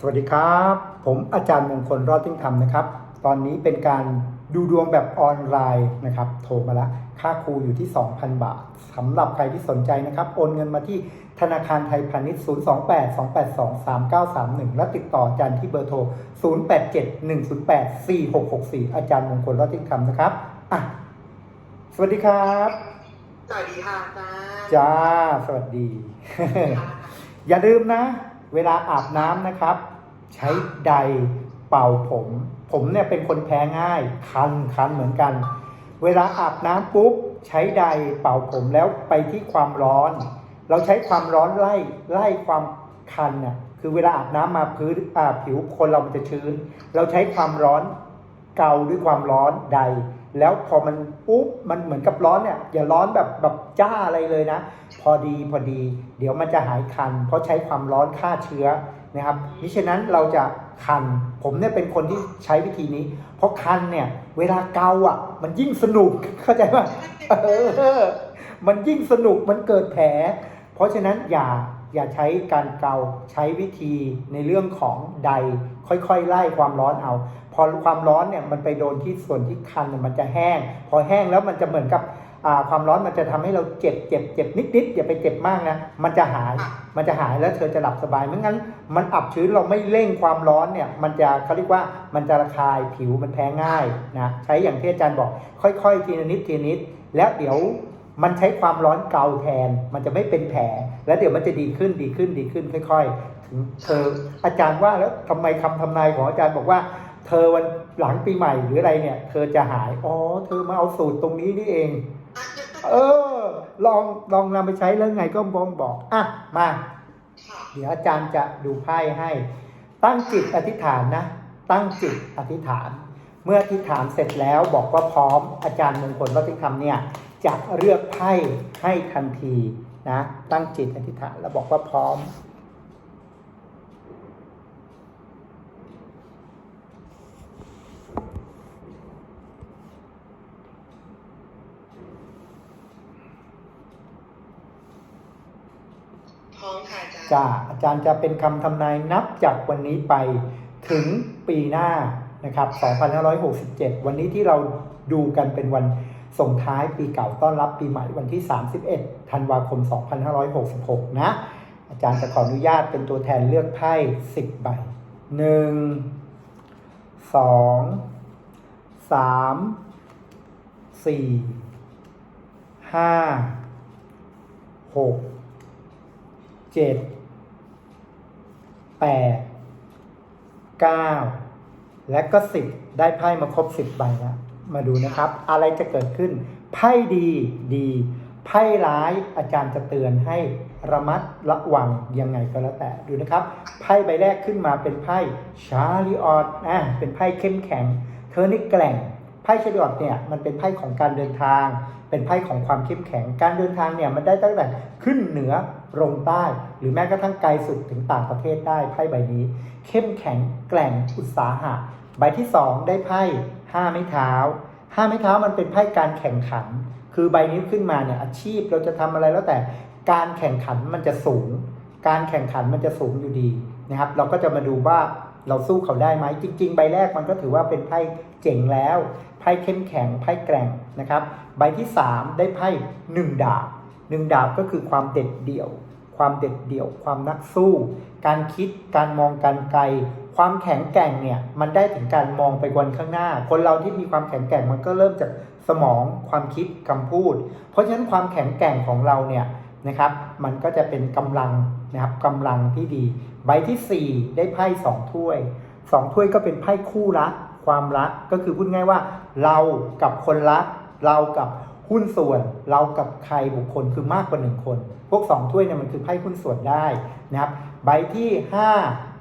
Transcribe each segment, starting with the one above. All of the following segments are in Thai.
สวัสดีครับ ผมอาจารย์มงคลรอดติ้งธรรมนะครับ ตอนนี้เป็นการดูดวงแบบออนไลน์นะครับ โทรมาแล้วค่าครูอยู่ที่ 2,000 บาทสำหรับใครที่สนใจนะครับ โอนเงินมาที่ธนาคารไทยพาณิชย์ 028 282 3931 และติดต่ออาจารย์ที่เบอร์โทร 087 108 4664 อาจารย์มงคลรอดติ้งธรรมนะครับอะสวัสดีครับ สวัสดีค่ะอาจารย์จ้า สวัสดี อย่าลืมนะ เวลาอาบน้ำนะครับ ใช้ไดร์เป่าผม ผมเนี่ยเป็นคนแพ้ง่ายคันคันเหมือนกัน เวลาอาบน้ำปุ๊บใช้ไดร์เป่าผมแล้วไปที่ความร้อน เราใช้ความร้อนไล่ไล่ความคันน่ะคือเวลาอาบน้ำมาพื้นอาผิวคนเรามันจะชื้น เราใช้ความร้อนเกาด้วยความร้อนใด แล้วพอมันปุ๊บมันเหมือนกับร้อนเนี่ยอย่าร้อนแบบแบบจ้าอะไรเลยนะ อดีพอดี เดี๋ยวมันจะหายคัน เพราะใช้ความร้อนฆ่าเชื้อนะครับมิฉะนั้นเราจะคัน ผมเนี่ยเป็นคนที่ใช้วิธีนี้ เพราะคันเนี่ยเวลาเกาอะ มันยิ่งสนุกเข้าใจป่ะเออมันยิ่งสนุกมันเกิดแผล เพราะฉะนั้นอย่าอย่าใช้การเกาใช้วิธีในเรื่องของใด ค่อยๆไล่ความร้อนเอา พอความร้อนเนี่ยมันไปโดนที่ส่วนที่คันมันจะแห้ง พอแห้งแล้วมันจะเหมือนกับ ความร้อนมันจะทำให้เราเจ็บเจ็บเจ็บนิดๆอย่าไปเจ็บมากนะมันจะหายมันจะหายแล้วเธอจะหลับสบายไม่งั้น มันอับชื้นเราไม่เร่งความร้อนเนี่ยมันจะเขาเรียกว่ามันจะระคายผิวมันแพ้ง่ายนะใช้อย่างที่อาจารย์บอก ค่อยๆ ทีละนิดทีละนิด แล้วเดี๋ยวมันใช้ความร้อนเกาแทน มันจะไม่เป็นแผลแล้วเดี๋ยวมันจะดีขึ้นดีขึ้นดีขึ้นค่อย ๆ ถึงเธออาจารย์ว่าแล้วทำไมคำทำนายของอาจารย์บอกว่าเธอวันหลังปีใหม่หรืออะไรเนี่ย เธอจะหาย อ๋อ เธอมาเอาสูตรตรงนี้นี่เอง เออ ลองลองนำไปใช้แล้วไงก็บองบอกอะมา เดี๋ยวอาจารย์จะดูไพ่ให้ ตั้งจิตอธิษฐานนะ ตั้งจิตอธิษฐาน เมื่ออธิษฐานเสร็จแล้วบอกว่าพร้อมอาจารย์มงคลวัติธรรมเนี่ยจะเลือกไพ่ให้ทันทีนะ ตั้งจิตอธิษฐานแล้วบอกว่าพร้อม พ ร้อมค่ะอาจารย์จะเป็นคำทำนายนับจากวันนี้ไปถึงปีหน้านะครับ2567 วันนี้ที่เราดูกันเป็นวันส่งท้ายปีเก่าต้อนรับปีใหม่วันที่ 31 ธันวาคม 2566 นะ อาจารย์จะขออนุญาตเป็นตัวแทนเลือกไพ่ 10 ใบ 1 2 3 4 5 6เจ็ดแปดเก้าและก็สิบได้ไพ่มาครบสิบใบแล้วมาดูนะครับ อะไรจะเกิดขึ้น ไพ่ดีดีไพ่ร้ายอาจารย์จะเตือนให้ระมัดระวังยังไงก็แล้วแต่ดูนะครับ ไพ่ใบแรกขึ้นมาเป็นไพ่ชาริออตอะเป็นไพ่เข้มแข็ง เธอนี่แกร่งไพ่ชาริออตเนี่ยมันเป็นไพ่ของการเดินทาง เป็นไพ่ของความเข้มแข็ง การเดินทางเนี่ยมันได้ตั้งแต่ขึ้นเหนือลงใต้ หรือแม้กระทั่งไกลสุดถึงต่างประเทศได้ไพ่ใบนี้ เข้มแข็งแกร่งอุตสาหะ ใบที่สองได้ไพ่ห้าไม้เท้าห้าไม้เท้ามันเป็นไพ่การแข่งขัน คือใบนี้ขึ้นมาเนี่ยอาชีพเราจะทำอะไรแล้วแต่การแข่งขันมันจะสูง การแข่งขันมันจะสูงอยู่ดีนะครับ เราก็จะมาดูว่าเราสู้เขาได้ไหมจริง ๆ ใบแรกมันก็ถือว่าเป็นไพ่เจ๋งแล้วไพ่เข้มแข็งไพ่แกร่งนะครับ ใบที่สามได้ไพ่หนึ่งดาบหนึ่งดาบก็คือความเด็ดเดี่ยว ความเด็ดเดี่ยว ความนักสู้ การคิดการมองการไกล ความแข็งแกร่งเนี่ยมันได้ถึงการมองไปวันข้างหน้า คนเราที่มีความแข็งแกร่งมันก็เริ่มจากสมองความคิดคำพูด เพราะฉะนั้นความแข็งแกร่งของเราเนี่ยนะครับ มันก็จะเป็นกำลังนะครับกำลังที่ดี ใบที่สี่ได้ไพ่สองถ้วยสองถ้วยก็เป็นไพ่คู่รักความรักก็คือพูดง่ายว่า เรากับคนรัก เรากับ หุ้นส่วนเรากับใครบุคคลคือมากกว่าหนึ่งคน พวกสองถ้วยเนี่ยมันคือไพ่หุ้นส่วนได้นะครับใบที่ห้า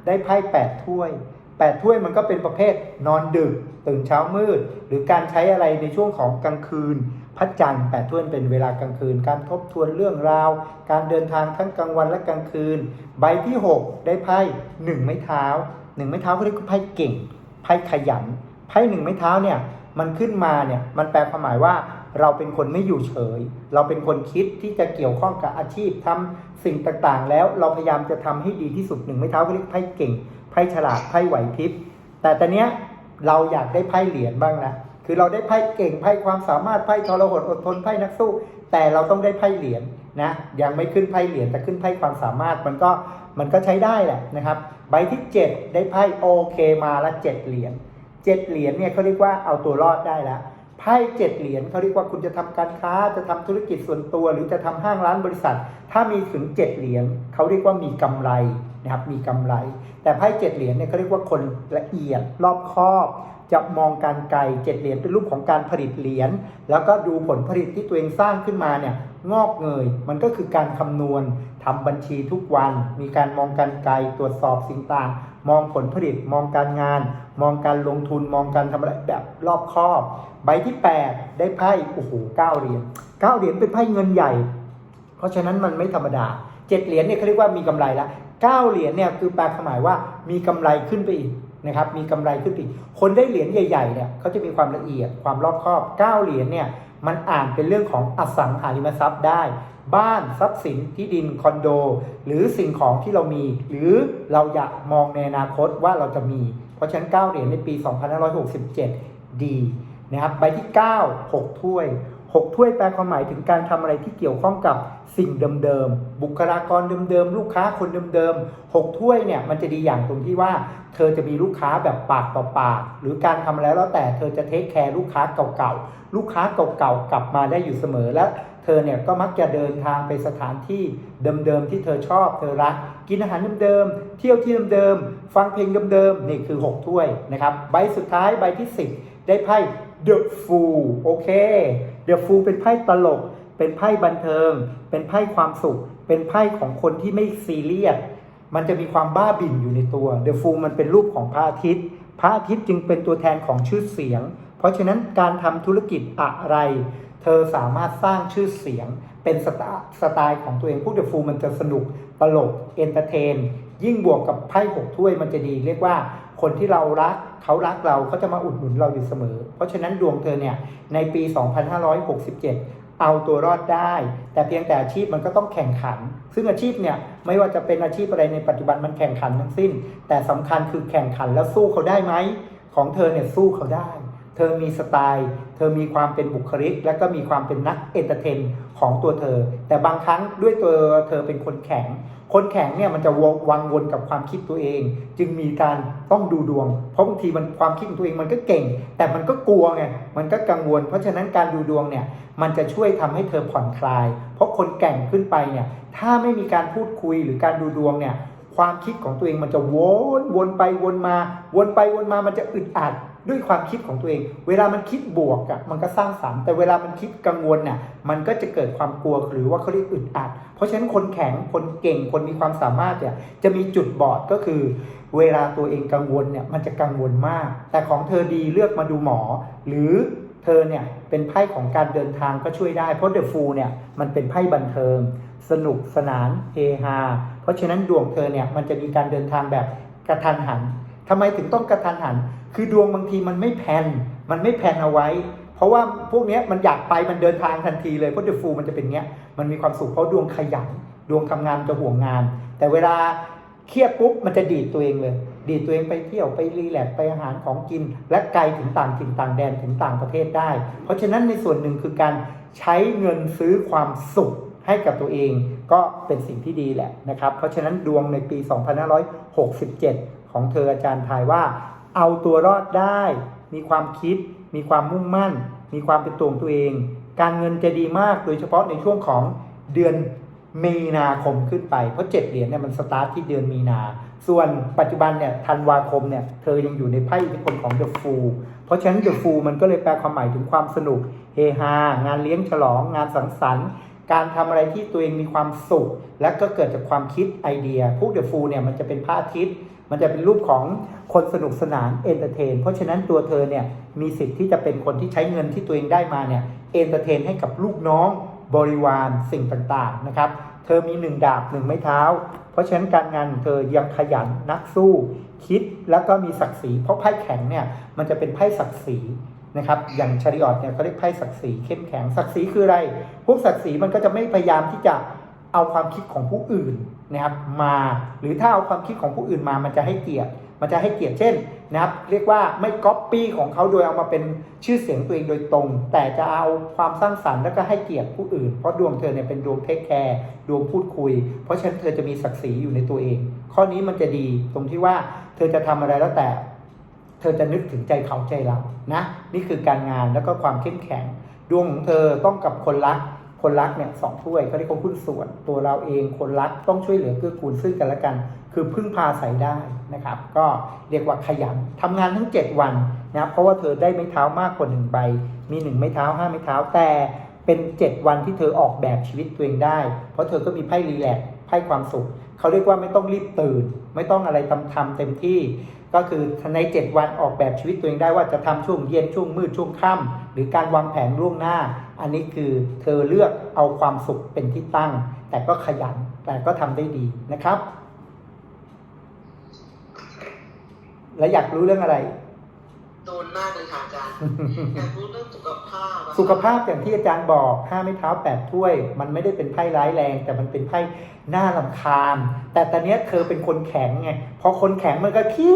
ได้ไพ่แปดถ้วยแปดถ้วยมันก็เป็นประเภทนอนดึก ตื่นเช้ามืด หรือการใช้อะไรในช่วงของกลางคืนพระจันทร์แปดถ้วยเป็นเวลากลางคืน การทบทวนเรื่องราว การเดินทางทั้งกลางวันและกลางคืน ใบที่หกได้ไพ่หนึ่งไม้เท้าหนึ่งไม้เท้าเขาเรียกว่าไพ่เก่งไพ่ขยันไพ่หนึ่งไม้เท้าเนี่ยมันขึ้นมาเนี่ยมันแปลความหมายว่า เราเป็นคนไม่อยู่เฉย เราเป็นคนคิดที่จะเกี่ยวข้องกับอาชีพทำสิ่งต่างๆ แล้วเราพยายามจะทำให้ดีที่สุดหนึ่งไม้เท้าเขาเรียกไพ่เก่งไพ่ฉลาดไพ่ไหวพริบแต่ตอนเนี้ยเราอยากได้ไพ่เหรียญบ้างนะคือเราได้ไพ่เก่งไพ่ความสามารถไพ่ทรหดอดทนไพ่นักสู้ แต่เราต้องได้ไพ่เหรียญนะยังไม่ขึ้นไพ่เหรียญแต่ขึ้นไพ่ความสามารถมันก็มันก็ใช้ได้แหละนะครับใบที่ 7 ได้ไพ่โอเคมาละเจ็ดเหรียญเจ็ดเหรียญเนี่ยเขาเรียกว่าเอาตัวรอดได้แล้ว ไพ่เจ็ดเหรียญเขาเรียกว่าคุณจะทำการค้าจะทำธุรกิจส่วนตัว หรือจะทำห้างร้านบริษัท ถ้ามีถึงเจ็ดเหรียญเขาเรียกว่ามีกำไรนะครับมีกำไร แต่ไพ่เจ็ดเหรียญเนี่ยเขาเรียกว่าคนละเอียดรอบคอบ จะมองการไกลเจ็ดเหรียญเป็นรูปของการผลิตเหรียญแล้วก็ดูผลผลิตที่ตัวเองสร้างขึ้นมาเนี่ยงอกเงย มันก็คือการคำนวณทำบัญชีทุกวัน มีการมองการไกลตรวจสอบสิ่งต่าง มองผลผลิต มองการงาน มองการลงทุน มองการทำอะไรแบบรอบคอบ ใบที่ 8 ได้ไพ่โอ้โหเก้าเหรียญเก้าเหรียญเป็นไพ่เงินใหญ่ เพราะฉะนั้นมันไม่ธรรมดาเจ็ดเหรียญเนี่ยเขาเรียกว่ามีกำไรละเก้าเหรียญเนี่ยคือแปลความหมายว่ามีกำไรขึ้นไปอีก นะครับมีกำไรขึ้นปอีกคนได้เหรียญใหญ่ๆเนี่ยเขาจะมีความละเอียดความรอบคอบเก้าเหรียญเนี่ยมันอ่านเป็นเรื่องของอสังหาริมทรัพย์ได้ บ้านทรัพย์สินที่ดินคอนโด หรือสิ่งของที่เรามี หรือเราอยากมองในอนาคตว่าเราจะมี เพราะฉะนั้น 9 เหรียญในปี 2567 ดีนะครับใบที่ 9 6 ถ้วย 6ถ้วยแปลความหมายถึงการทำอะไรที่เกี่ยวข้องกับสิ่งเดิมๆ บุคลากรเดิมๆ ลูกค้าคนเดิมๆ6ถ้วยเนี่ยมันจะดีอย่างตรงที่ว่า เธอจะมีลูกค้าแบบปากต่อปาก หรือการทำอะไรแล้วแต่เธอจะเทคแคร์ลูกค้าเก่าๆ ลูกค้าเก่าๆ กลับมาได้อยู่เสมอและเธอเนี่ยก็มักจะเดินทางไปสถานที่เดิมๆ ที่เธอชอบเธอรัก กินอาหารเดิมๆ เที่ยวที่เดิมๆ ฟังเพลงเดิมๆ นี่คือ 6 ถ้วยนะครับ ใบสุดท้ายใบที่ 10 ได้ไพ่ The Fool โอเค The Fool เป็นไพ่ตลก เป็นไพ่บันเทิง เป็นไพ่ความสุข เป็นไพ่ของคนที่ไม่ซีเรียส มันจะมีความบ้าบิ่นอยู่ในตัว The Fool มันเป็นรูปของพระอาทิตย์ พระอาทิตย์จึงเป็นตัวแทนของชื่อเสียง เพราะฉะนั้นการทำธุรกิจอะไร เธอสามารถสร้างชื่อเสียงเป็นสไตล์สไตล์ของตัวเองพวกเดอะฟูมันจะสนุกตลกเอนเตอร์เทน ยิ่งบวกกับไพ่หกถ้วยมันจะดี เรียกว่าคนที่เรารักเขารักเราเขาจะมาอุดหนุนเราอยู่เสมอ เพราะฉะนั้นดวงเธอเนี่ยในปี 2567เอาตัวรอดได้ แต่เพียงแต่อาชีพมันก็ต้องแข่งขัน ซึ่งอาชีพเนี่ยไม่ว่าจะเป็นอาชีพอะไรในปัจจุบันมันแข่งขันทั้งสิ้น แต่สำคัญคือแข่งขันแล้วสู้เขาได้ไหม ของเธอเนี่ยสู้เขาได้ เธอมีสไตล์ เธอมีความเป็นบุคลิก และก็มีความเป็นนักเอนเตอร์เทนของตัวเธอ แต่บางครั้งด้วยตัวเธอเป็นคนแข็ง คนแข็งเนี่ยมันจะวังวนกับความคิดตัวเอง จึงมีการต้องดูดวง เพราะบางทีมันความคิดของตัวเองมันก็เก่ง แต่มันก็กลัวไง มันก็กังวล เพราะฉะนั้นการดูดวงเนี่ยมันจะช่วยทำให้เธอผ่อนคลาย เพราะคนแก่งขึ้นไปเนี่ยถ้าไม่มีการพูดคุยหรือการดูดวงเนี่ย ความคิดของตัวเองมันจะวนวนไปวนมา วนไปวนมามันจะอึดอัดด้วยความคิดของตัวเอง เวลามันคิดบวกอะมันก็สร้างสรรค์แต่เวลามันคิดกังวลน่ะ มันก็จะเกิดความกลัวหรือว่าเขาเรียกอึดอัด เพราะฉะนั้นคนแข็ง คนเก่ง คนมีความสามารถเนี่ยจะมีจุดบอดก็คือ เวลาตัวเองกังวลเนี่ยมันจะกังวลมาก แต่ของเธอดีเลือกมาดูหมอ หรือเธอเนี่ยเป็นไพ่ของการเดินทางก็ช่วยได้ เพราะเดอะฟูเนี่ยมันเป็นไพ่บันเทิง สนุกสนานเฮฮา เพราะฉะนั้นดวงเธอเนี่ยมันจะมีการเดินทางแบบกระทันหันทำไมถึงต้องกระทันหัน คือดวงบางทีมันไม่แพนมันไม่แพนเอาไว้ เพราะว่าพวกนี้มันอยากไปมันเดินทางทันทีเลยเพราะเดอะฟูมันจะเป็นเงี้ยมันมีความสุขเพราะดวงขยันดวงทำงานจะห่วงงาน แต่เวลาเครียดปุ๊บมันจะดีดตัวเองเลย ดีดตัวเองไปเที่ยวไปรีแลกซ์ไปอาหารของกิน และไกลถึงต่างถิ่นต่างแดนถึงต่างประเทศได้ เพราะฉะนั้นในส่วนหนึ่งคือการใช้เงินซื้อความสุข ให้กับตัวเองก็เป็นสิ่งที่ดีแหละนะครับ เพราะฉะนั้นดวงในปี 2567 ของเธออาจารย์ทายว่า เอาตัวรอดได้ มีความคิด มีความมุ่งมั่น มีความเป็นตัวของตัวเอง การเงินจะดีมากโดยเฉพาะในช่วงของเดือนมีนาคมขึ้นไปเพราะเจ็ดเหรียญเนี่ยมันสตาร์ทที่เดือนมีนา ส่วนปัจจุบันเนี่ยธันวาคมเนี่ยเธอยังอยู่ในไพ่อิทธิพลของ The Fool เพราะฉะนั้น The Fool มันก็เลยแปลความหมายถึงความสนุก เฮฮา งานเลี้ยงฉลอง งานสังสรรค์ การทำอะไรที่ตัวเองมีความสุข และก็เกิดจากความคิดไอเดียพวก The Fool เนี่ยมันจะเป็นพระอาทิตย์มันจะเป็นรูปของคนสนุกสนานเอนเตอร์เทนเพราะฉะนั้นตัวเธอเนี่ยมีสิทธิ์ที่จะเป็นคนที่ใช้เงินที่ตัวเองได้มาเนี่ยเอนเตอร์เทนให้กับลูกน้องบริวารสิ่งต่างๆนะครับ เธอมีหนึ่งดาบหนึ่งไม้เท้า เพราะฉะนั้นการงานของเธอยังขยันนักสู้ คิดแล้วก็มีศักดิ์ศรีเพราะไพ่แข็งเนี่ยมันจะเป็นไพ่ศักดิ์ศรี นะครับ อย่างชาริออตเนี่ยเขาเรียกไพ่ศักดิ์ศรีเข้มแข็งศักดิ์ศรีคืออะไร พวกศักดิ์ศรีมันก็จะไม่พยายามที่จะเอาความคิดของผู้อื่นนะครับ มาหรือถ้าเอาความคิดของผู้อื่นมามันจะให้เกียรติ มันจะให้เกียรติเช่นนะครับ เรียกว่าไม่ก๊อปปี้ของเขาโดยเอามาเป็นชื่อเสียงตัวเองโดยตรง แต่จะเอาความสร้างสรรค์แล้วก็ให้เกียรติผู้อื่น เพราะดวงเธอเนี่ยเป็นดวงเทคแคร์ดวงพูดคุย เพราะฉะนั้นเธอจะมีศักดิ์ศรีอยู่ในตัวเอง ข้อนี้มันจะดีตรงที่ว่าเธอจะทำอะไรแล้วแต่ เธอจะนึกถึงใจเขาใจเรานะ นี่คือการงานแล้วก็ความเข้มแข็ง ดวงของเธอต้องกับคนรัก คนรักเนี่ยสองถ้วยเขาเรียกว่าหุ้นส่วน ตัวเราเองคนรักต้องช่วยเหลือเกื้อกูลซึ่งกันและกัน คือพึ่งพาใส่ได้นะครับ ก็เรียกว่าขยันทำงานทั้ง 7 วันนะครับเพราะว่าเธอได้ไม้เท้ามากกว่าหนึ่งใบ มีหนึ่งไม้เท้าห้าไม้เท้าแต่เป็น 7 วันที่เธอออกแบบชีวิตตัวเองได้ เพราะเธอก็มีไพ่รีแลกซ์ไพ่ความสุข เขาเรียกว่าไม่ต้องรีบตื่น ไม่ต้องอะไรทำทำเต็มที่ ก็คือใน 7 วันออกแบบชีวิตตัวเองได้ว่าจะทำช่วงเย็นช่วงมืดช่วงค่ำหรือการวางแผนล่วงหน้า อันนี้คือเธอเลือกเอาความสุขเป็นที่ตั้ง แต่ก็ขยันแต่ก็ทำได้ดีนะครับ และอยากรู้เรื่องอะไร โดนมากเลยค่ะอาจารย์อยากรู้เรื่องสุขภาพอะสุขภาพอย่างที่อาจารย์บอกห้าไม้เท้าแปดถ้วย มันไม่ได้เป็นไพ่ร้ายแรง แต่มันเป็นไพ่หน้าลำคาญ แต่ตอนเนี้ยเธอเป็นคนแข็งไงพอคนแข็งมันก็คิ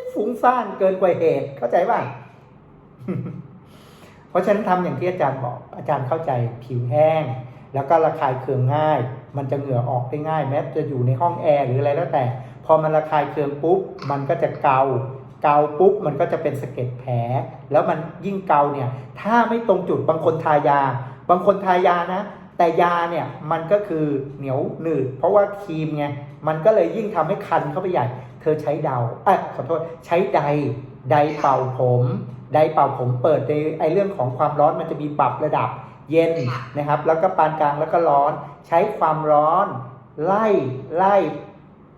ดฟุ้งซ่านเกินกว่าเหตุเข้าใจป่ะ เพราะฉะนั้นทำอย่างที่อาจารย์บอก อาจารย์เข้าใจผิวแห้ง แล้วก็ระคายเคืองง่าย มันจะเหงื่อออกได้ง่ายแม้จะอยู่ในห้องแอร์หรืออะไรแล้วแต่ พอมันระคายเคืองปุ๊บมันก็จะเกา เกาปุ๊บมันก็จะเป็นสะเก็ดแผล แล้วมันยิ่งเกาเนี่ย ถ้าไม่ตรงจุดบางคนทายา บางคนทายานะ แต่ยาเนี่ยมันก็คือเหนียวหนืด เพราะว่าครีมไงมันก็เลยยิ่งทำให้คันเข้าไปใหญ่ เธอใช้เดาเอ้ยขอโทษใช้ไดไดเป่าผมไดเป่าผมเปิดในไอเรื่องของความร้อนมันจะมีปรับระดับเย็นนะครับ แล้วก็ปานกลางแล้วก็ร้อน ใช้ความร้อน ไล่ไล่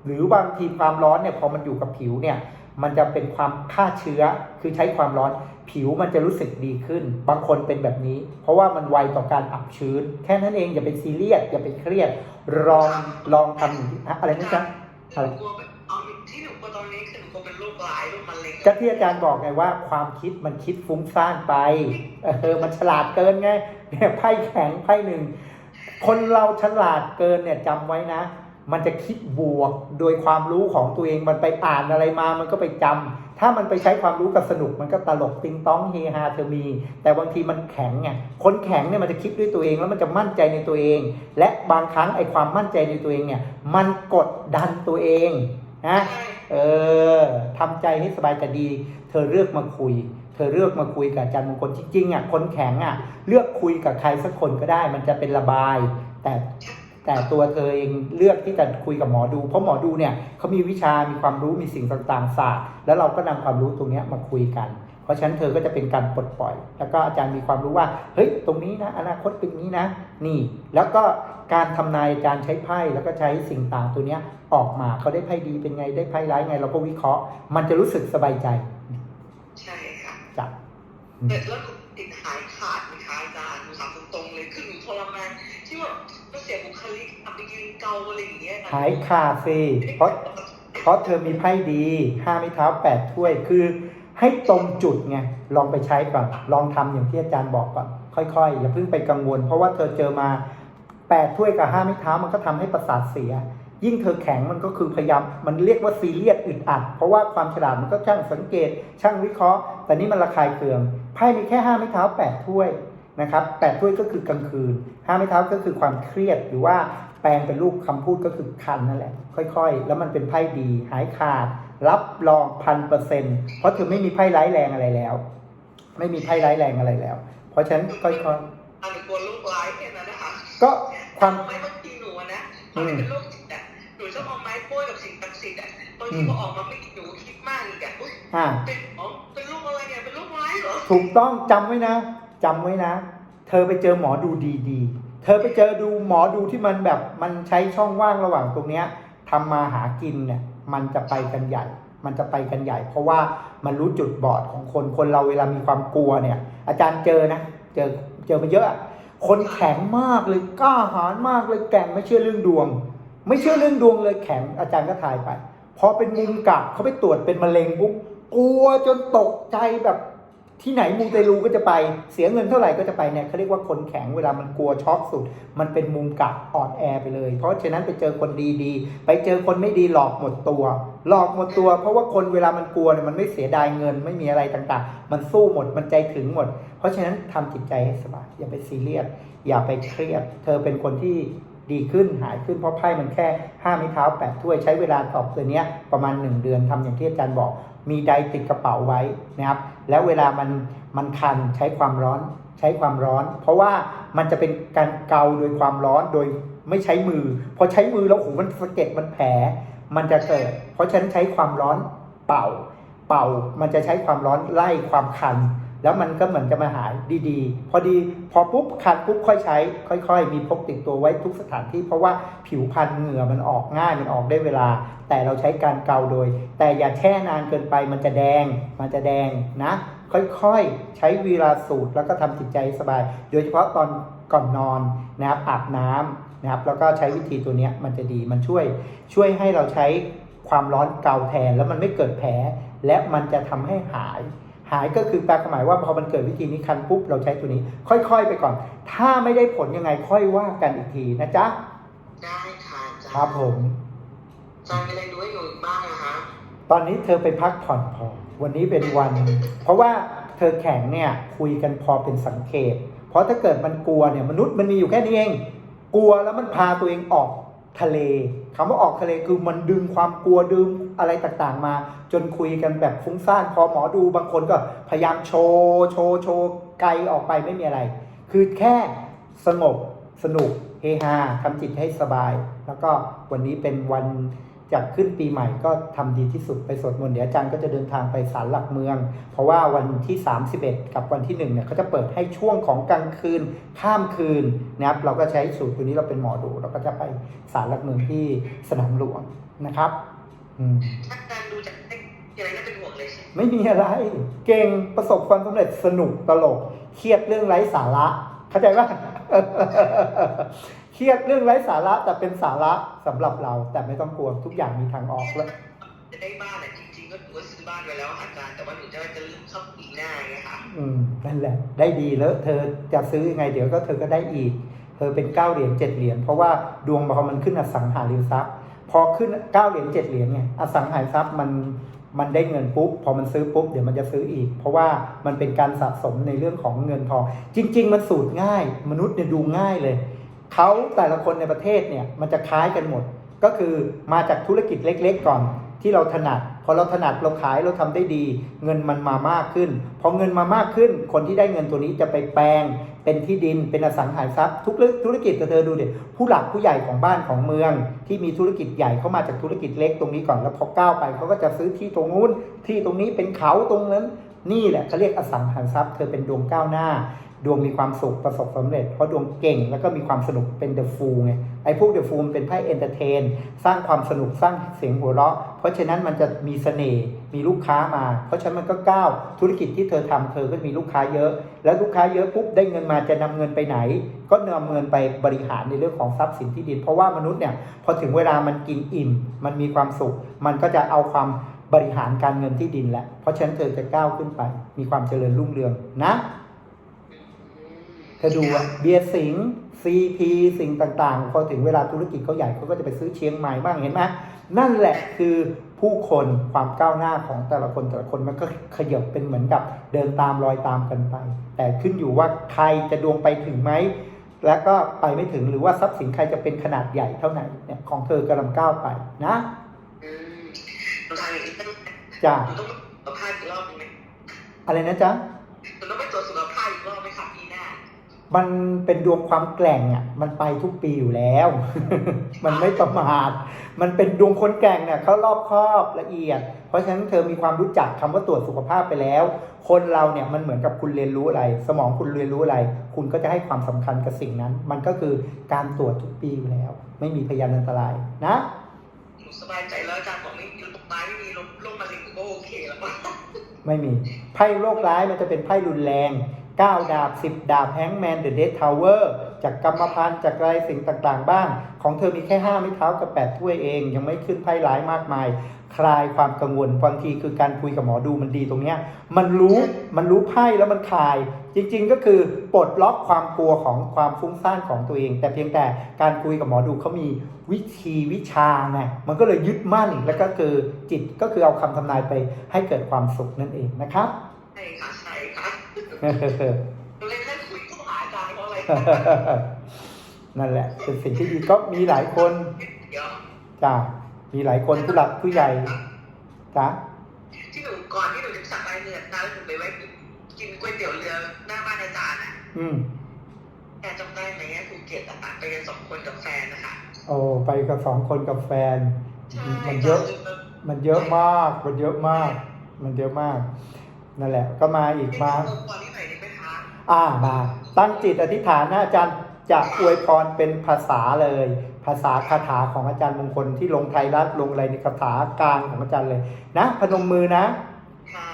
หรือบางทีความร้อนเนี่ยพอมันอยู่กับผิวเนี่ย มันจะเป็นความฆ่าเชื้อคือใช้ความร้อน ผิวมันจะรู้สึกดีขึ้น บางคนเป็นแบบนี้ เพราะว่ามันไวต่อการอับชื้น แค่นั้นเองอย่าไปซีเรียสอย่าไปเครียดลองลองทำอย่างที่อะอะไรนะจ๊ะหนูกลัวเป็นเอาที่หนูกลัวตอนนี้คือหนูกลัวเป็นโรคร้ายโรคมะเร็งก็ที่อาจารย์บอกไงว่าความคิดมันคิดฟุ้งซ่านไปเออมันฉลาดเกินไงเนี่ยไพ่แข็งไพ่หนึ่งคนเราฉลาดเกินเนี่ยจำไว้นะ มันจะคิดบวกโดยความรู้ของตัวเองมันไปอ่านอะไรมา มันก็ไปจำถ้ามันไปใช้ความรู้กับสนุก มันก็ตลกติงต้องเฮฮาเธอมี แต่บางทีมันแข็งไงคนแข็งเนี่ยมันจะคิดด้วยตัวเองแล้วมันจะมั่นใจในตัวเอง และบางครั้งไอ้ความมั่นใจในตัวเองเนี่ย มันกดดันตัวเองนะเออทำใจให้สบายแต่ดี เธอเลือกมาคุย เธอเลือกมาคุยกับอาจารย์มงคลจริงๆอะคนแข็งอะ เลือกคุยกับใครสักคนก็ได้ มันจะเป็นระบาย แต่ แต่ตัวเธอเองเลือกที่จะคุยกับหมอดู เพราะหมอดูเนี่ยเขามีวิชา มีความรู้ มีสิ่งต่างๆศาสตร์ แล้วเราก็นำความรู้ตรงเนี้ยมาคุยกัน เพราะฉะนั้นเธอก็จะเป็นการปลดปล่อย แล้วก็อาจารย์มีความรู้ว่า เฮ้ย ตรงนี้นะ อนาคตเป็นนี้นะ นี่ แล้วก็การทำนายการใช้ไพ่ แล้วก็ใช้สิ่งต่างตัวเนี้ยออกมา เขาได้ไพ่ดีเป็นไง ได้ไพ่ร้ายไง เราก็วิเคราะห์ มันจะรู้สึกสบายใจ ใช่ค่ะจับแต่แล้วหนูติดหายขาดไหมคะอาจารย์หนูถามตรงๆเลยคือหนูทรมาน ที่ว่าก็เสียบุคลิกอับไปยืนเกาอะไรอย่างเงี้ยนะหายขาดสิเพราะเพราะเธอมีไพ่ดีห้าไม้เท้าแปดถ้วยคือ ให้ตรงจุดไงลองไปใช้ก่อนลองทำอย่างที่อาจารย์บอกก่อนค่อยๆอย่าเพิ่งไปกังวล เพราะว่าเธอเจอมาแปดถ้วยกับห้าไม้เท้ามันก็ทำให้ประสาทเสีย ยิ่งเธอแข็งมันก็คือพยายามมันเรียกว่าซีเรียสอึดอัด เพราะว่าความฉลาดมันก็ช่างสังเกต ช่างวิเคราะห์ แต่นี่มันระคายเคืองไพ่มีแค่ห้าไม้เท้าแปดถ้วย นะครับแปดถ้วยก็คือกลางคืนห้าไม้เท้าก็คือความเครียดหรือว่าแปลงเป็นรูปคำพูดก็คือคันนั่นแหละ ค่อยๆ แล้วมันเป็นไพ่ดีหายขาด รับรองพันเปอร์เซ็นต์เพราะเธอไม่มีไพ่ร้ายแรงอะไรแล้ว ไม่มีไพ่ร้ายแรงอะไรแล้ว เพราะฉะนั้นค่อยอันหนูกลัวโรคร้ายแค่นั้นนะคะๆก็ความไม้บางทีหนูอะนะตอนที่เป็นโรคจิตอะหนูชอบเอาไม้โป้ยกับสิ่งศักดิ์สิทธิ์อะบางทีพอออกมาไม่หนูคิดมากอีกอะอุ๊ยอ่าเป็นอ๋อเป็นโรคอะไรเนี่ยเป็นโรคร้ายเหรอถูกต้องจำไว้นะ จำไว้นะ เธอไปเจอหมอดูดีๆ เธอไปเจอดูหมอดูที่มันแบบมันใช้ช่องว่างระหว่างตรงเนี้ยทำมาหากินเนี่ยมันจะไปกันใหญ่ มันจะไปกันใหญ่ เพราะว่ามันรู้จุดบอดของคนคนเราเวลามีความกลัวเนี่ย อาจารย์เจอนะเจอเจอมาเยอะ คนแข็งมากเลยกล้าหาญมากเลยแก่งไม่เชื่อเรื่องดวง ไม่เชื่อเรื่องดวงเลยแข็งอาจารย์ก็ทายไปพอเป็นมุมกลับเขาไปตรวจเป็นมะเร็งปุ๊บกลัวจนตกใจแบบ ที่ไหนมูเตลูก็จะไปเสียเงินเท่าไหร่ก็จะไปเนี่ยเขาเรียกว่าคนแข็งเวลามันกลัวช็อกสุด มันเป็นมุมกลับอ่อนแอไปเลย เพราะฉะนั้นไปเจอคนดีๆ ไปเจอคนไม่ดีหลอกหมดตัว หลอกหมดตัว เพราะว่าคนเวลามันกลัวเนี่ยมันไม่เสียดายเงินไม่มีอะไรต่างๆ มันสู้หมดมันใจถึงหมด เพราะฉะนั้นทำจิตใจให้สบายอย่าไปซีเรียสอย่าไปเครียด เธอเป็นคนที่ ดีขึ้นหายขึ้นเพราะไพ่มันแค่ห้าไม้เท้าแปดถ้วยใช้เวลาตอบตัวเนี้ยประมาณหนึ่งเดือนทำอย่างที่อาจารย์บอก มีไดติดกระเป๋าไว้นะครับแล้วเวลามันมันคันใช้ความร้อนใช้ความร้อน เพราะว่ามันจะเป็นการเกาโดยความร้อนโดยไม่ใช้มือ พอใช้มือแล้วโอ้โหมันสะเก็ดมันแผลมันจะเกิด เพราะฉะนั้นใช้ความร้อนเป่า เป่ามันจะใช้ความร้อนไล่ความคัน แล้วมันก็เหมือนจะมาหายดีๆ พอดีพอปุ๊บคันปุ๊บค่อยใช้ ค่อย ๆ มีพกติดตัวไว้ทุกสถานที่ เพราะว่าผิวพันเหงื่อมันออกง่ายมันออกได้เวลา แต่เราใช้การเกาโดย แต่อย่าแช่นานเกินไปมันจะแดง มันจะแดงนะ ค่อยๆ ใช้เวลาสูตรแล้วก็ทำจิตใจสบาย โดยเฉพาะตอนก่อนนอนนะครับอาบน้ำนะครับแล้วก็ใช้วิธีตัวนี้มันจะดีมันช่วย ช่วยให้เราใช้ความร้อนเกาแทนแล้วมันไม่เกิดแผลและมันจะทำให้หาย หายก็คือแปลความหมายว่าพอมันเกิดวิธีนี้คันปุ๊บเราใช้ตัวนี้ ค่อยๆไปก่อน ถ้าไม่ได้ผลยังไงค่อยว่ากันอีกทีนะจ๊ะได้ค่ะอาจารย์ครับผมอาจารย์มีอะไรดูให้หนูอีกบ้างนะคะตอนนี้เธอไปพักผ่อนพอ วันนี้เป็นวัน เพราะว่าเธอแข็งเนี่ยคุยกันพอเป็นสังเกต เพราะถ้าเกิดมันกลัวเนี่ยมนุษย์มันมีอยู่แค่นี้เอง กลัวแล้วมันพาตัวเองออก ทะเลคำว่าออกทะเลคือมันดึงความกลัวดึงอะไรต่างๆมา จนคุยกันแบบฟุ้งซ่านพอหมอดูบางคนก็พยายามโชว์โชว์โชว์ไกลออกไปไม่มีอะไร คือแค่สงบสนุกเฮฮาทำจิตให้สบาย แล้วก็วันนี้เป็นวัน จากขึ้นปีใหม่ก็ทำดีที่สุดไปสวดมนต์เดี๋ยวอาจารย์ก็จะเดินทางไปศาลหลักเมือง เพราะว่าวันที่ 31 กับวันที่1เนี่ยเขาจะเปิดให้ช่วงของกลางคืนข้ามคืนนะครับเราก็ใช้สูตรตัวนี้เราเป็นหมอดูเราก็จะไปศาลหลักเมืองที่สนามหลวงนะครับอืมถ้าอาจารย์ดูจากเลขอะไรน่าเป็นห่วงเลยใช่ไหมไม่มีอะไร เก่งประสบความสำเร็จสนุกตลกเครียดเรื่องไร้สาระ เข้าใจปะ เครียดเรื่องไร้สาระแต่เป็นสาระสำหรับเรา แต่ไม่ต้องกลัวทุกอย่างมีทางออกแล้วจะได้บ้านอะจริงๆก็หนูก็ซื้อบ้านไว้แล้วอาจารย์แต่ว่าหนูจะจะเริ่มเข้าปีหน้าไงค่ะอืมนั่นแหละ ได้ดีแล้ว เธอจะซื้อยังไงเดี๋ยวก็เธอก็ได้อีก เธอเป็นเก้าเหรียญเจ็ดเหรียญเพราะว่าดวงพอมันขึ้นอสังหาริมทรัพย์ พอขึ้นเก้าเหรียญเจ็ดเหรียญไงอสังหาริมทรัพย์มันมันได้เงินปุ๊บพอมันซื้อปุ๊บเดี๋ยวมันจะซื้ออีก เพราะว่ามันเป็นการสะสมในเรื่องของเงินทอง จริง ๆ มันสูตรง่าย มนุษย์เนี่ยดูง่ายเลย เขาแต่ละคนในประเทศเนี่ยมันจะคล้ายกันหมด ก็คือมาจากธุรกิจเล็ก ๆ ก่อนที่เราถนัดพอเราถนัดเราขายเราทำได้ดี เงินมันมามากขึ้น พอเงินมามากขึ้น คนที่ได้เงินตัวนี้จะไปแปลง เป็นที่ดินเป็นอสังหาริมทรัพย์ ทุกธุรกิจเธอดูเด็ผู้หลักผู้ใหญ่ของบ้านของเมือง ที่มีธุรกิจใหญ่เข้ามาจากธุรกิจเล็กตรงนี้ก่อนแล้วพอก้าวไปเขาก็จะซื้อที่ตรงนู้นที่ตรงนี้เป็นเขาตรงนั้น นี่แหละเขาเรียกอสังหาริมทรัพย์ เธอเป็นดวงก้าวหน้า ดวงมีความสุขประสบความสำเร็จ เพราะดวงเก่งแล้วก็มีความสนุกเป็นเดอะฟูลไงไอ้พวกเดอะฟูมันเป็นไพ่เอนเตอร์เทน สร้างความสนุกสร้างเสียงหัวเราะ เพราะฉะนั้นมันจะมีเสน่ห์มีลูกค้ามา เพราะฉะนั้นมันก็ก้าวธุรกิจที่เธอทำเธอก็มีลูกค้าเยอะ แล้วลูกค้าเยอะปุ๊บได้เงินมาจะนำเงินไปไหน ก็นำเงินไปบริหารในเรื่องของทรัพย์สินที่ดิน เพราะว่ามนุษย์เนี่ยพอถึงเวลามันกินอิ่ม มันมีความสุข มันก็จะเอาความบริหารการเงินที่ดินแหละเพราะฉะนั้นเธอจะก้าวขึ้นไป มีความเจริญรุ่งเรืองนะ เธอดูอะเบียร์สิงซีพีสิ่งต่างๆ พอถึงเวลาธุรกิจเขาใหญ่เขาก็จะไปซื้อเชียงใหม่บ้างเห็นไหมนั่นแหละคือผู้คนความก้าวหน้าของแต่ละคนแต่ละคนมันก็ขยับเป็นเหมือนกับเดินตามรอยตามกันไป แต่ขึ้นอยู่ว่าใครจะดวงไปถึงไหมแล้วก็ไปไม่ถึงหรือว่าทรัพย์สินใครจะเป็นขนาดใหญ่เท่าไหร่เนี่ยของเธอกำลังก้าวไปนะอืมหนูทำอย่างนี้ต้องจ้ะหนูต้องตรวจสุขภาพอีกรอบหนึงไหมอะไรนะจ๊ะหนูต้องไปตรวจ มันเป็นดวงความแกร่งอะมันไปทุกปีอยู่แล้ว มันไม่ประมาทมันเป็นดวงคนแกร่งเนี่ยเขารอบคอบละเอียด เพราะฉะนั้นเธอมีความรู้จักคำว่าตรวจสุขภาพไปแล้ว คนเราเนี่ยมันเหมือนกับคุณเรียนรู้อะไร สมองคุณเรียนรู้อะไร คุณก็จะให้ความสำคัญกับสิ่งนั้น มันก็คือการตรวจทุกปีอยู่แล้ว ไม่มีพยานอันตรายนะหนูสบายใจแล้วอาจารย์บอกไม่มีโรคร้ายไม่มีโรคโรคมะเร็งหนูก็โอเคแล้วมั้งไม่มีไพ่โรคร้ายมันจะเป็นไพ่รุนแรง 9 ดาบ 10 ดาบแฮงแมนเดอะเดททาวเวอร์จากกรรมพันธ์จากอะไรสิ่งต่างๆ บ้าง ของเธอมีแค่ 5 ไม้เท้ากับ8ถ้วยเอง ยังไม่ขึ้นไพ่ร้ายมากมาย คลายความกังวลบางทีคือการคุยกับหมอดูมันดีตรงเนี้ยมันรู้มันรู้ไพ่แล้วมันคลาย จริงๆก็คือปลดล็อกความกลัวของความฟุ้งซ่านของตัวเอง แต่เพียงแต่การคุยกับหมอดูเขามีวิธีวิชาไงมันก็เลยยึดมั่นแล้วก็คือจิตก็คือเอาคำทำนายไปให้เกิดความสุขนั่นเองนะครับใช่ค่ะ ใช่ค่ะเลยแค่คุยก็หาอาจารย์เพราะอะไรนั่นแหละ เป็นสิ่งที่ดีก็มีหลายคนเดี๋ยวจ้ะมีหลายคนผู้หลักผู้ใหญ่จ้ะที่หนูก่อนที่หนูจะสักลายเนื้อตาแล้วหนูไปไว้กินก๋วยเตี๋ยวเรือหน้าบ้านอาจารย์อะอืมแกจำได้ไหมอะภูเก็ตอะไปกันสองคนกับแฟนนะคะโอ้ไปกับสองคนกับแฟนใช่มันเยอะ มันเยอะมาก มันเยอะมาก มันเยอะมาก นั่นแหละ ก็มาอีกมาอ่ามาตั้งจิตอธิษฐานนะอาจารย์จะอวยพรเป็นภาษาเลย ภาษาคาถาของอาจารย์มงคลที่ลงไทยรัฐลงอะไรในคาถากลางของอาจารย์เลย นะ พนมมือนะค่ะ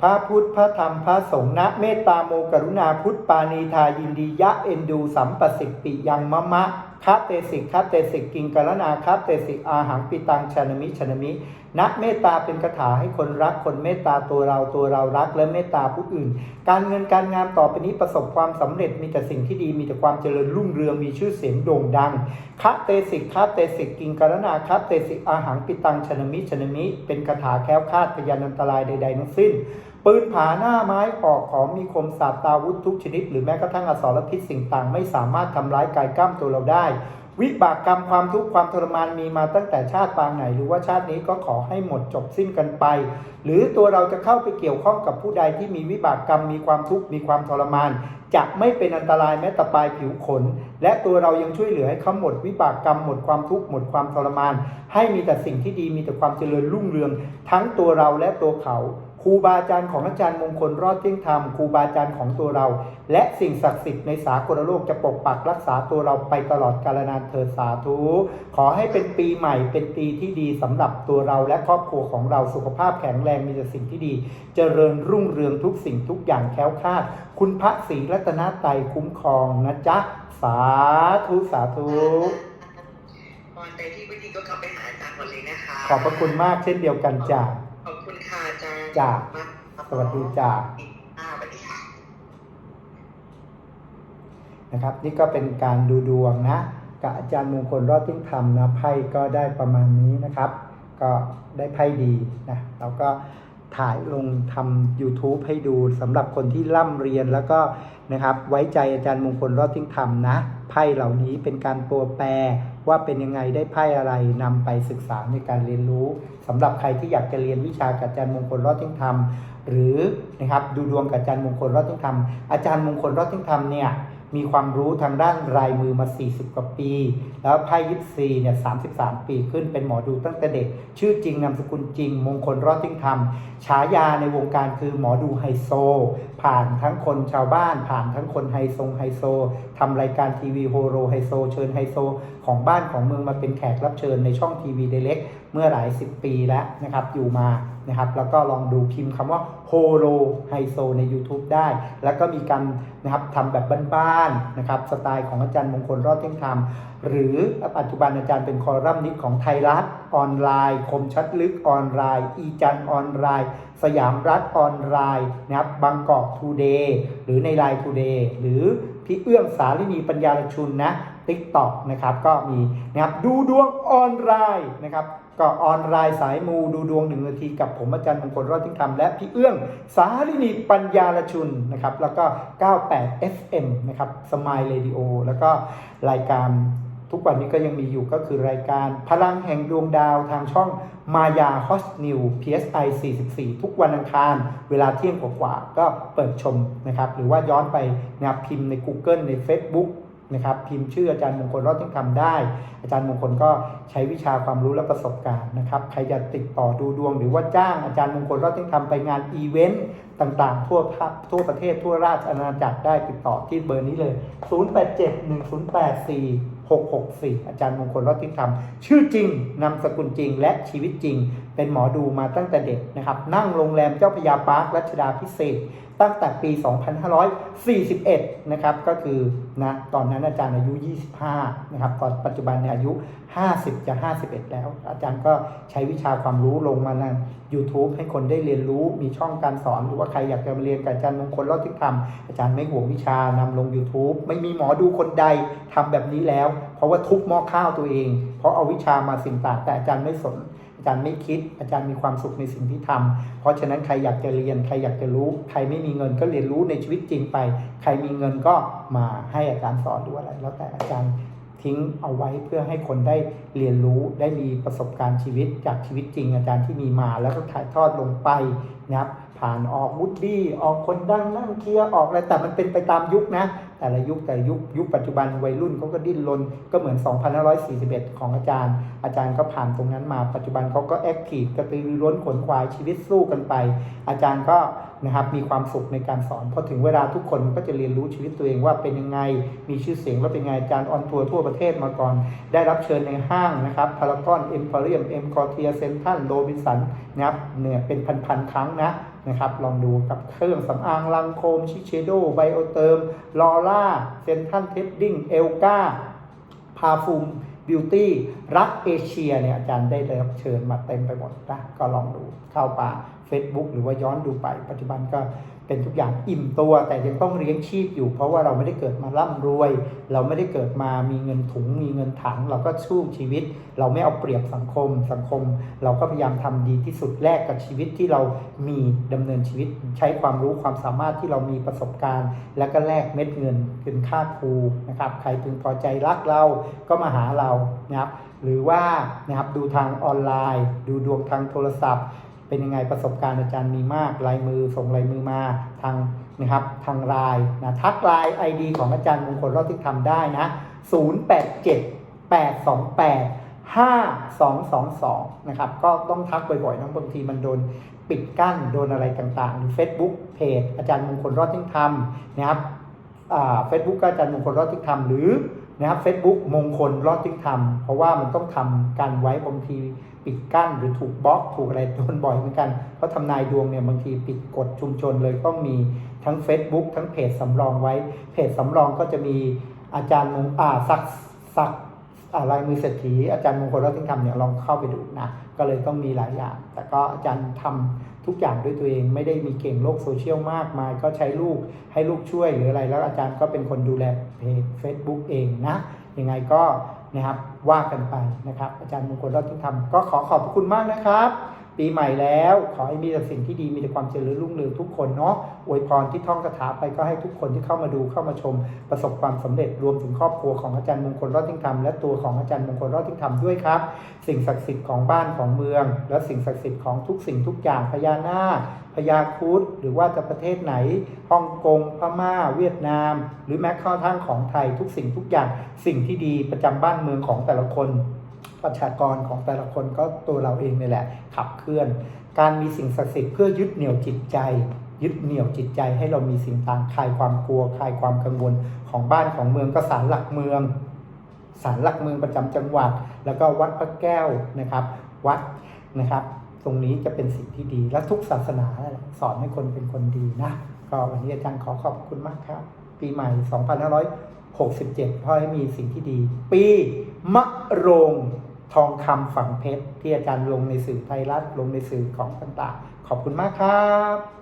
พระพุทธพระธรรมพระสงฆ์นะเมตตาโมกรุณาพุทธปานีทายินดียะเอ็นดูสัมปสิกปิยังมะมะ คะเตสิกคะเตสิกกิงกรณาคะเตสิกอาหังปิตังชนมิชนมินะเมตตาเป็นคาถาให้คนรักคนเมตตาตัวเราตัวเรารัก และเมตตาผู้อื่น การเงินการงานต่อไปนี้ประสบความสำเร็จมีแต่สิ่งที่ดีมีแต่ความเจริญรุ่งเรืองมีชื่อเสียงโด่งดังคะเตสิกคะเตสิกกิงกรณาคะเตสิกอาหังปิตังชนมิชนมิ เป็นคาถาแคล้วคลาดพยานอันตรายใด ๆ ทั้งสิ้น ปืนผาหน้าไม้ออกของมีคมสาบตาวุธทุกชนิด หรือแม้กระทั่งอสรพิษสิ่งต่าง ไม่สามารถทำร้ายกายกล้ามตัวเราได้ วิบากกรรมความทุกข์ความทรมานมีมาตั้งแต่ชาติปางไหน หรือว่าชาตินี้ก็ขอให้หมดจบสิ้นกันไป หรือตัวเราจะเข้าไปเกี่ยวข้องกับผู้ใดที่มีวิบากกรรมมีความทุกข์มีความทรมาน จะไม่เป็นอันตรายแม้แต่ปลายผิวขน และตัวเรายังช่วยเหลือให้เขาหมดวิบากกรรมหมดความทุกข์หมดความทรมาน ให้มีแต่สิ่งที่ดีมีแต่ความเจริญรุ่งเรือง ทั้งตัวเราและตัวเขา ครูบาอาจารย์ของอาจารย์มงคลรอดเที่ยงธรรมครูบาอาจารย์ของตัวเรา และสิ่งศักดิ์สิทธิ์ในสากลโลกจะปกปักรักษาตัวเราไปตลอดกาลนานเถิดสาธุขอให้เป็นปีใหม่เป็นปีที่ดีสำหรับตัวเราและครอบครัวของเราสุขภาพแข็งแรงมีแต่สิ่งที่ดี เจริญรุ่งเรืองทุกสิ่งทุกอย่างแคล้วคลาด คุณพระศรีรัตนตรัยคุ้มครองนะจ๊ะสาธุสาธุตอนใดที่ไม่ดีก็กลับไปหาอาจารย์หมดเลยนะคะขอบพระคุณมากเช่นเดียวกันจ้ะขอบ คุณค่ะอาจารย์จ้ะมากครับสวัสดีจ้ะอ่าสวัสดีค่ะ นะครับ นี่ก็เป็นการดูดวงนะกับอาจารย์มงคลรอดทิ้งธรรมนะไพ่ก็ได้ประมาณนี้นะครับ ก็ได้ไพ่ดีนะเราก็ถ่ายลงทำ YouTube ให้ดูสำหรับคนที่ร่ำเรียนแล้วก็นะครับ ไว้ใจอาจารย์มงคลรอดทิ้งธรรมนะ ไพ่เหล่านี้เป็นการตัวแปรว่าเป็นยังไงได้ไพ่อะไรนำไปศึกษาในการเรียนรู้สำหรับใครที่อยากจะเรียนวิชากับอาจารย์มงคลรอดทิ้งธรรมหรือนะครับดูดวงกับอาจารย์มงคลรอดทิ้งธรรมอาจารย์มงคลรอดทิ้งธรรมเนี่ยมีความรู้ทางด้านรายมือมา 40 กว่าปี แล้วไพ่ยิปซีเนี่ย 33 ปีขึ้นเป็นหมอดูตั้งแต่เด็ก ชื่อจริงนามสกุลจริง มงคลรอดทิ้งธรรม ฉายาในวงการคือหมอดูไฮโซ ผ่านทั้งคนชาวบ้าน ผ่านทั้งคนไฮโซไฮโซทำรายการทีวีโฮโรไฮโซ เชิญไฮโซ ของบ้านของเมืองมาเป็นแขกรับเชิญในช่องทีวีเดเล็กเมื่อหลายสิบปีแล้วนะครับ อยู่มานะครับ แล้วก็ลองดูพิมพ์คำว่าโฮโลไฮโซใน YouTube ได้ แล้วก็มีการนะครับทำแบบบ้านๆนะครับ สไตล์ของอาจารย์มงคลรอดเที่ยงธรรม หรือปัจจุบันอาจารย์เป็นคอลัมนิสต์ของไทยรัฐออนไลน์ คมชัดลึกออนไลน์ อีจันออนไลน์ สยามรัฐออนไลน์นะครับบางกอกทูเดย์หรือในไลน์ทูเดย์หรือพี่เอื้องสาลินีปัญญาลชุนนะติ๊กต็อกนะครับก็มีนะครับดูดวงออนไลน์นะครับก็ออนไลน์สายมูดูดวงหนึ่งนาทีกับผมอาจารย์มงคลรอดทิ้งธรรมและพี่เอื้อง สาลินีปัญญาลชุนนะครับแล้วก็ 98 FM นะครับสมายเรดิโอแล้วก็รายการ ทุกวันนี้ก็ยังมีอยู่ก็คือรายการพลังแห่งดวงดาวทางช่องมายาฮอสนิว PSI 44 ทุกวันอังคาร เวลาเที่ยงกว่าก็เปิดชมนะครับ หรือว่าย้อนไปนะพิมพ์ใน Google ใน Facebook นะครับพิมพ์ชื่ออาจารย์มงคลรอดทิ้งธรรมได้ อาจารย์มงคลก็ใช้วิชาความรู้และประสบการณ์นะครับ ใครจะติดต่อดูดวง หรือว่าจ้างอาจารย์มงคลรอดทิ้งธรรมไปงานอีเวนต์ต่างๆ ทั่วทั่วประเทศทั่วราชอาณาจักรได้ติดต่อที่เบอร์นี้เลย 664 อาจารย์มงคลรอดทิ้งธรรม ชื่อจริง นามสกุลจริง และชีวิตจริง เป็นหมอดูมาตั้งแต่เด็กนะครับ นั่งโรงแรมเจ้าพยาปาร์ครัชดาพิเศษ ตั้งแต่ปี 2541 นะครับ ก็คือนะตอนนั้นอาจารย์อายุ 25 นะครับตอนปัจจุบันเนี่ยอายุ 50 จะ 51 แล้ว อาจารย์ก็ใช้วิชาความรู้ลงมาใน YouTube ให้คนได้เรียนรู้มีช่องการสอน หรือว่าใครอยากจะมาเรียนกับอาจารย์มงคลรอดทิศธรรมอาจารย์ไม่ห่วงวิชานำลง YouTube ไม่มีหมอดูคนใดทำแบบนี้แล้ว เพราะว่าทุบหม้อข้าวตัวเอง เพราะเอาวิชามาสิ่งต่างแต่อาจารย์ไม่สน อาจารย์ไม่คิด อาจารย์มีความสุขในสิ่งที่ทำเพราะฉะนั้นใครอยากจะเรียน ใครอยากจะรู้ ใครไม่มีเงินก็เรียนรู้ในชีวิตจริงไป ใครมีเงินก็มาให้อาจารย์สอนหรืออะไร แล้วแต่อาจารย์ทิ้งเอาไว้เพื่อให้คนได้เรียนรู้ได้มีประสบการณ์ชีวิตจากชีวิตจริง อาจารย์ที่มีมาแล้วก็ถ่ายทอดลงไปนะครับผ่านออกวุฒิออกคนดังนั่งเคลียร์ออกอะไรแต่มันเป็นไปตามยุคนะ แต่ละยุคแต่ยุคยุคปัจจุบันวัยรุ่นเขาก็ดิ้นรนก็เหมือน 2541 ของอาจารย์ อาจารย์ก็ผ่านตรงนั้นมาปัจจุบันเขาก็แอคทีฟกระตือรือร้นขนขวายชีวิตสู้กันไป อาจารย์ก็นะครับมีความสุขในการสอนพอถึงเวลาทุกคนก็จะเรียนรู้ชีวิตตัวเองว่าเป็นยังไงมีชื่อเสียงแล้วเป็นไงอาจารย์ออนทัวร์ทั่วประเทศมาก่อน ได้รับเชิญในห้างนะครับพารากอนเอ็มพอรียมเอ็มคอเทียเซนทันโรบินสันนะครับเนี่ยเป็นพันๆครั้งนะนะครับ ลองดูกับเครื่องสำอางลังโคม ชิเชโดไบโอเติมลอร่าเซนทันเทดดิ้งเอลกาพาฟูมบิวตี้รักเอเชียเนี่ยอาจารย์ได้รับเชิญมาเต็มไปหมดนะก็ลองดูเข้าป่า Facebook หรือว่าย้อนดูไปปัจจุบันก็ เป็นทุกอย่างอิ่มตัวแต่ยังต้องเลี้ยงชีพอยู่ เพราะว่าเราไม่ได้เกิดมาร่ำรวย เราไม่ได้เกิดมามีเงินถุง มีเงินถัง เราก็สู้ชีวิต เราไม่เอาเปรียบสังคม สังคม เราก็พยายามทำดีที่สุดแลกกับชีวิตที่เรามีดำเนินชีวิต ใช้ความรู้ความสามารถที่เรามีประสบการณ์ แล้วก็แลกเม็ดเงินเป็นค่าครูนะครับใครพึงพอใจรักเราก็มาหาเรานะครับหรือว่านะครับดูทางออนไลน์ ดูดวงทางโทรศัพท์ เป็นยังไงประสบการณ์อาจารย์มีมากลายมือส่งลายมือมาทางนะครับทางไลน์นะทักไลน์ไอดีของอาจารย์มงคลรอดที่ทำได้นะ 087 828 5222 นะครับ ก็ต้องทักบ่อยๆนะบางทีมันโดนปิดกั้น โดนอะไรต่างๆหรือ Facebook เพจอาจารย์มงคลรอดที่ทำนะครับเฟซบุ๊กอาจารย์มงคลรอดที่ทำหรือนะครับเฟซบุ๊กมงคลรอดที่ทำเพราะว่ามันต้องทำกันไว้บางที ปิดกั้นหรือถูกบล็อกถูกอะไรโดนบ่อยเหมือนกันเพราะทำนายดวงเนี่ยบางทีปิดกฎชุมชนเลยต้องมีทั้ง Facebook ทั้งเพจสำรองไว้ เพจสำรองก็จะมีอาจารย์มงอ่าสักสักอ่าลายมือเศรษฐีอาจารย์มงคลรัตน์ธรรมเนี่ยลองเข้าไปดูนะ ก็เลยต้องมีหลายอย่าง แต่ก็อาจารย์ทำทุกอย่างด้วยตัวเองไม่ได้มีเก่งโลกโซเชียลมากมาย ก็ใช้ลูกให้ลูกช่วยหรืออะไร แล้วอาจารย์ก็เป็นคนดูแลเพจ Facebook เองนะยังไงก็ นะครับว่ากันไปนะครับ อาจารย์มงคลรัตนธรรมก็ขอขอบคุณมากนะครับ ปีใหม่แล้ว ขอให้มีแต่สิ่งที่ดีมีแต่ความเจริญรุ่งเรืองทุกคนเนาะอวยพรที่ท่องคาถาไปก็ให้ทุกคนที่เข้ามาดูเข้ามาชม ประสบความสำเร็จรวมถึงครอบครัวของอาจารย์มงคลรอดทิ้งธรรมและตัวของอาจารย์มงคลรอดทิ้งธรรมด้วยครับ สิ่งศักดิ์สิทธิ์ของบ้านของเมือง และสิ่งศักดิ์สิทธิ์ของทุกสิ่งทุกอย่างพญานาคพญาครุฑหรือว่าจะประเทศไหนฮ่องกงพม่า เวียดนาม หรือแม้กระทั่งของไทยทุกสิ่งทุกอย่าง สิ่งที่ดีประจำบ้านเมืองของแต่ละคน ประชากรของแต่ละคนก็ตัวเราเองนี่แหละ ขับเคลื่อน การมีสิ่งศักดิ์สิทธิ์เพื่อยึดเหนี่ยวจิตใจ ยึดเหนี่ยวจิตใจให้เรามีสิ่งต่างคลายความกลัวคลายความกังวลของบ้านของเมืองก็ศาลหลักเมืองศาลหลักเมืองประจำจังหวัด แล้วก็วัดพระแก้วนะครับ วัดนะครับ ตรงนี้จะเป็นสิ่งที่ดีและทุกศาสนาสอนให้คนเป็นคนดีนะก็วันนี้อาจารย์ขอขอบคุณมากครับ ปีใหม่ 2567ขอให้มีสิ่งที่ดี ปีมะโรง ทองคำฝังเพชรที่อาจารย์ลงในสื่อไทยรัฐลงในสื่อของต่างๆ ขอบคุณมากครับ